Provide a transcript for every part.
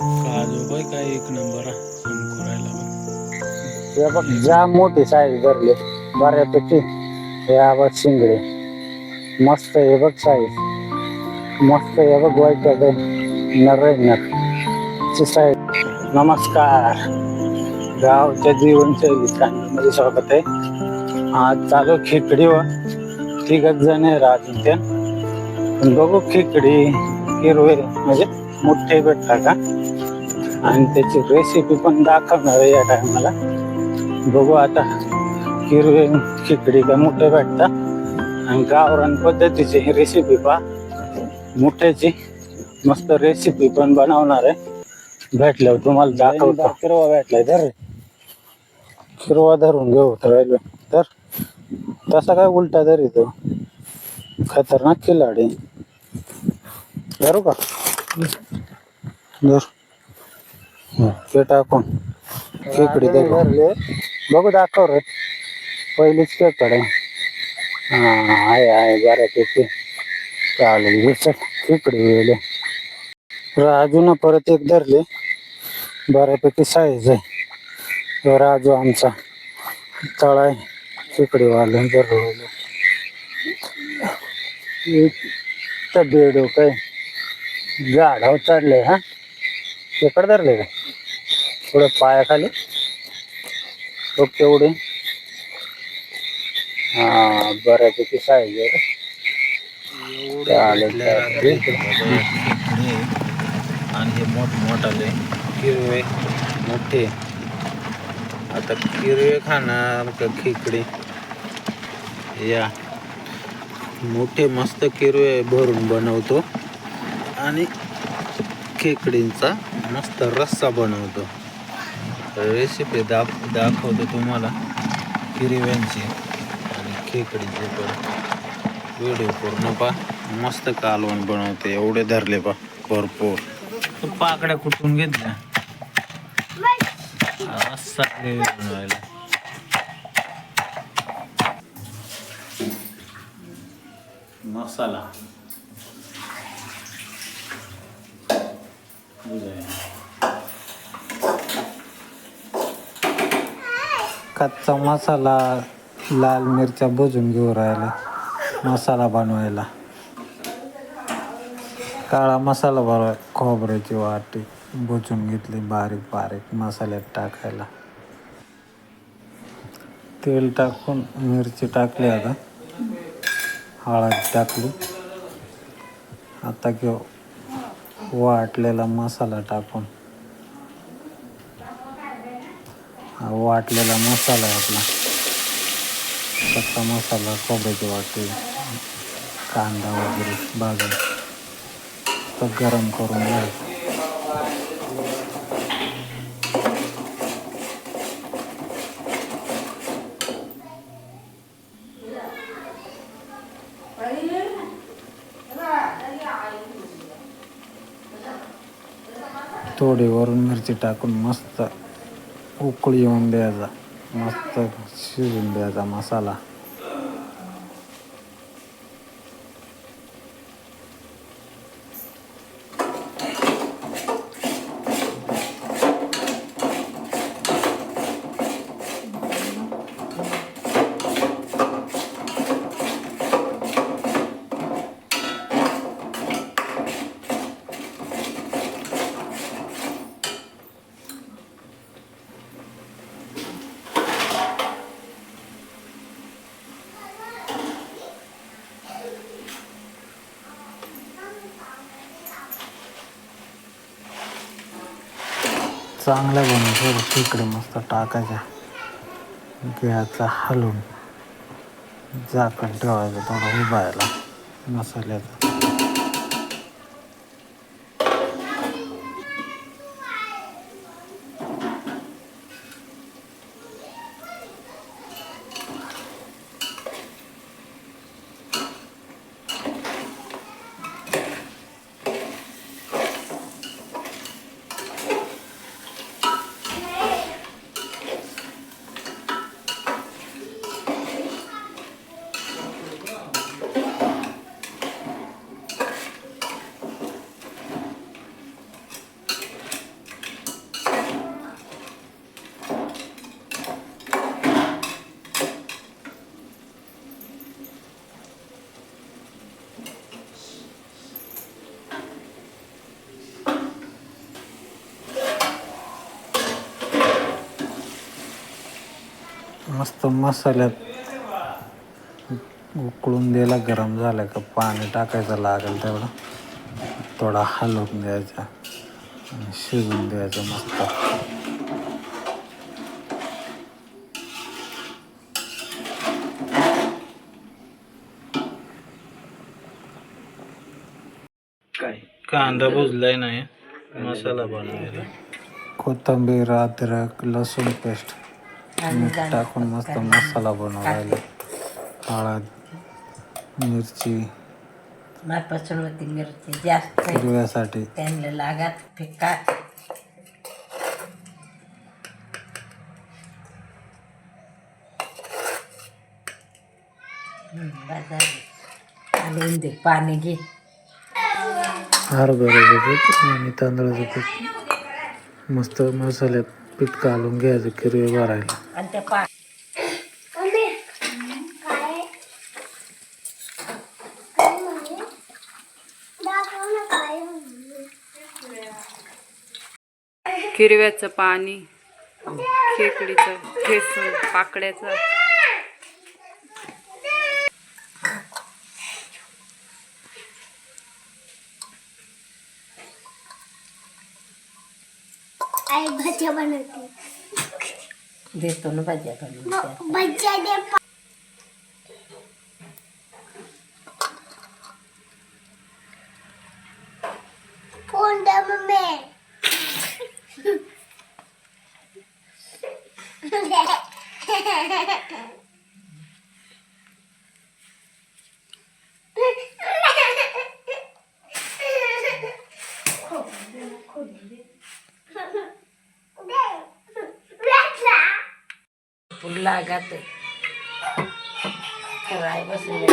काजू काय एक नंबर संकुरायला हे बघ ज्या मोठी साईज भरले बऱ्यापैकी हे आवाज शिंगडे. मस्त हे बघ साईज मस्त हे बघ वाईट नर ची साईज नमस्कार. गावच्या जीवनशैली चॅनलमध्ये स्वागत आहे. आज चालू खेकडीवर तिघच जण आहे अजून बघू खेकडी हिरवे म्हणजे मोठे भेटता का आणि त्याची रेसिपी पण दाखवणार आहे या टायमाला बघू आता हिरवे खिकडी का मोठे भेटतात. आणि गावरान पद्धतीची ही रेसिपी पहा. मोठ्याची मस्त रेसिपी पण बनवणार आहे. भेटल्यावर तुम्हाला दाखवतो. किरवा भेटलाय तर. किरवा धरून घेऊ तर तर तसा काय उलटा तरी तो. खतरनाक खिलाडी. धरू का? धर. ते टाकून खेकडी धरले बघू दाखव रे. पहिलीच खेकडे हा आहे आहे बऱ्यापैकी. चालेल चल खेकडे गेले राजून परत एक धरले. बऱ्यापैकी साईज आहे. राजू आमचा. तळाय खेकडीवाले धरले तर बेडो काय झाडावर चढले हा? खेकड धरले का? थोडं पायाखाली. बघ तेवढे. हा बऱ्यापैकी साईज आहे. चालेल, आणि हे मोठ मोठाले हिरवे मोठे. आता हिरवे खाणार का खेकडे? या. मोठे मस्त किरवे भरून बनवतो. आणि खेकडींचा मस्त रस्सा बनवतो. रेसिपी दाख दाखवतो तुम्हाला. हिरव्यांची आणि खेकडीची पण. व्हिडिओ पूर्ण पा मस्त कालवण बनवते. एवढे धरले पा भरपूर. तू पाकड्या कुठून घेतल्या. रस्सा बनवायला. मसाला. कच्चा मसाला लाल मिरच्या भुजून घेऊ राहिला. मसाला बनवायला. काळा मसाला बरोबर खोबऱ्याची वाटी भुजून घेतली बारीक बारीक मसाल्यात टाकायला. तेल टाकून मिरची टाकली आता. हळद टाकली. आता घेऊ. वाटलेला मसाला टाकून. हा वाटलेला मसाला आहे आपला. कच्चा मसाला खोबऱ्याची वाटी कांदा वगैरे भाजून तर गरम करून घ्यायचं थोडी वरून मिरची टाकून मस्त उकळी येऊन द्यायचा मस्त शिजून द्यायचा मसाला. चांगल्या बनवून तिकडे मस्त टाकायच्या घ्यायचा हलवून झाकण ठेवायचं थोडं उभायला मसाल्याचं. मस्त मसाल्यात उकळून द्यायला गरम झालं का पाणी टाकायचं लागेल तेवढं. थोडा हलवून द्यायचा आणि शिजून द्यायचं मस्त. कांदा भुजलाय नाही. मसाला बनवायला कोथिंबीर अद्रक लसूण पेस्ट. मीठ टाकून मस्त मसाला बनवायला हळद मिरची मापासून होती मिरची जास्त हिरव्यासाठी. त्यांना लागत घालून दे पाणी घे. हरभऱ्याचं पीठ आणि तांदळाचं पीठ. मस्त मसाल्यात पीठ घालून घ्यायचं किरवे भरायला. आणि पा हिरव्याचं पाणी खेकडीचं ठेसून पाकड्याचं आई भज्या बनवते देतो ना भाज्या बनवून. भज्या दे फुल लागत. राय बसून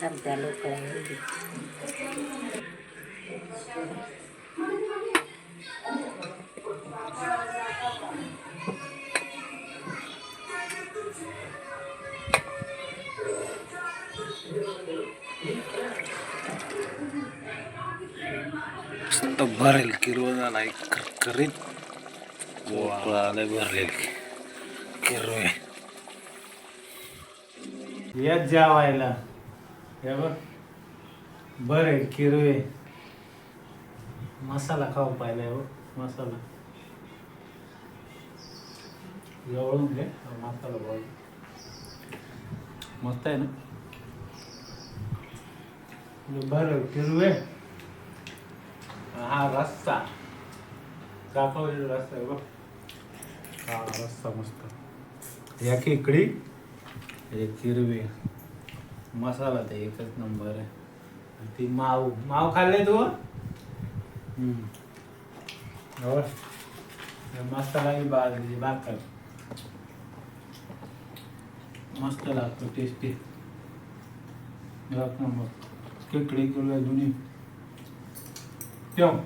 चमच्या लोक भरेल किरव झाला एक करकरीत आलंय भरलेल किरवे या जेवायला. हे बघ. बरे किरवे मसाला खाऊ पाहिला हो मसाला. जवळून घे मसाला बघ. मस्त आहे ना? बरं किरवे हा रस्सा दाखवलेला रस्सा आहे बघ हा रस्सा मस्त या खेकडी हे किरवे मसाला ते एकच नंबर आहे आणि ती माऊ माव खाल्ले तू हम्म. हो. मसाला बाजरी भाकर मस्त लागतो टेस्टी एक नंबर खेकडी किरवे दोन्ही ठेव